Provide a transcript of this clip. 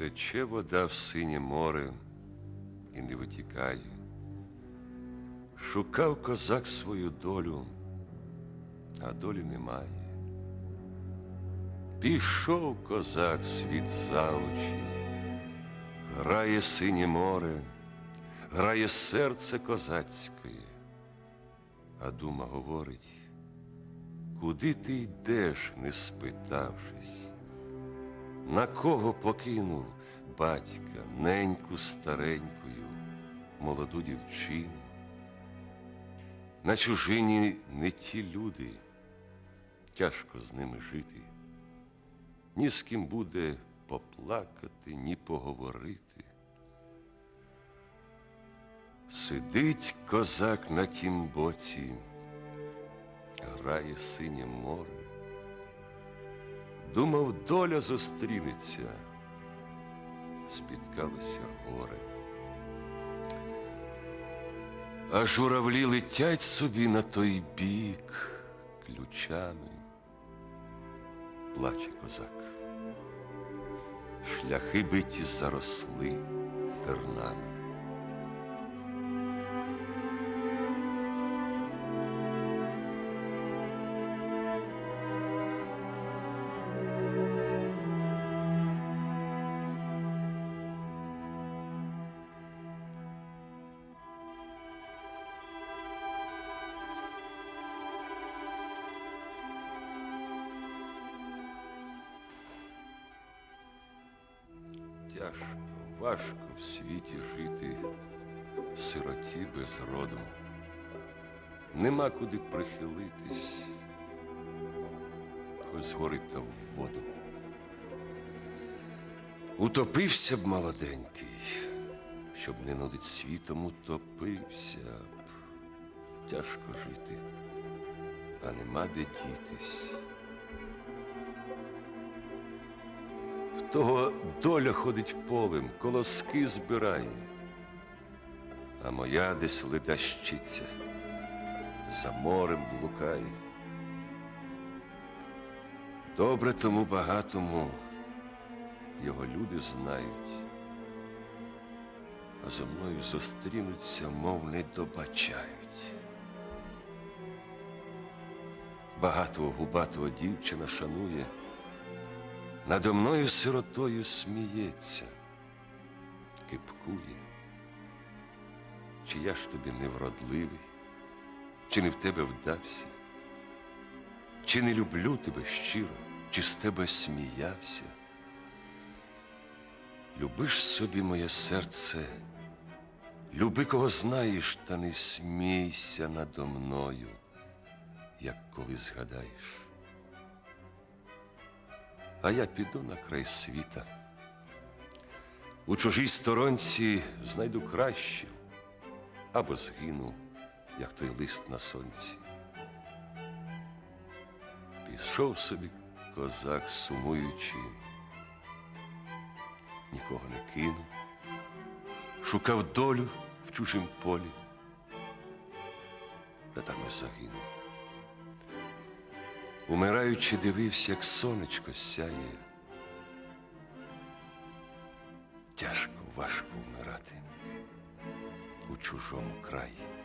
Тече вода в синє море і не витікає. Шукав козак свою долю, а долі немає. Пішов козак світ за очі, грає синє море, грає серце козацьке, а дума говорить, куди ти йдеш, не спитавшись, на кого покинув батька, неньку старенькою, молоду дівчину. На чужині не ті люди, тяжко з ними жити, ні з ким буде поплакати, ні поговорити. Сидить козак на тім боці, грає синє море, думав, доля зустрінеться, спіткалося горе. А журавлі летять собі на той бік ключами. Плаче козак. Шляхи биті заросли тернами. Тяжко, важко в світі жити, сироті без роду. Нема куди прихилитись, хоч згорить та в воду. Утопився б молоденький, щоб не нудить світом, утопився б. Тяжко жити, а нема де дітись. Того доля ходить полем, колоски збирає, а моя десь ледащиться, за морем блукає. Добре тому багатому його люди знають, а зо мною зустрінуться, мов не добачають. Багатого губатого дівчина шанує. Надо мною сиротою сміється, кипкує. Чи я ж тобі невродливий, чи не в тебе вдався, чи не люблю тебе щиро, чи з тебе сміявся? Любиш собі моє серце, люби, кого знаєш, та не смійся надо мною, як коли згадаєш а я піду на край світа. У чужій сторонці знайду краще або згину, як той лист на сонці. Пішов собі козак, сумуючи, нікого не кинув, шукав долю в чужім полі, та там і загинув. Умираючи, дивився, як сонечко сяє. Тяжко, важко вмирати у чужому краї.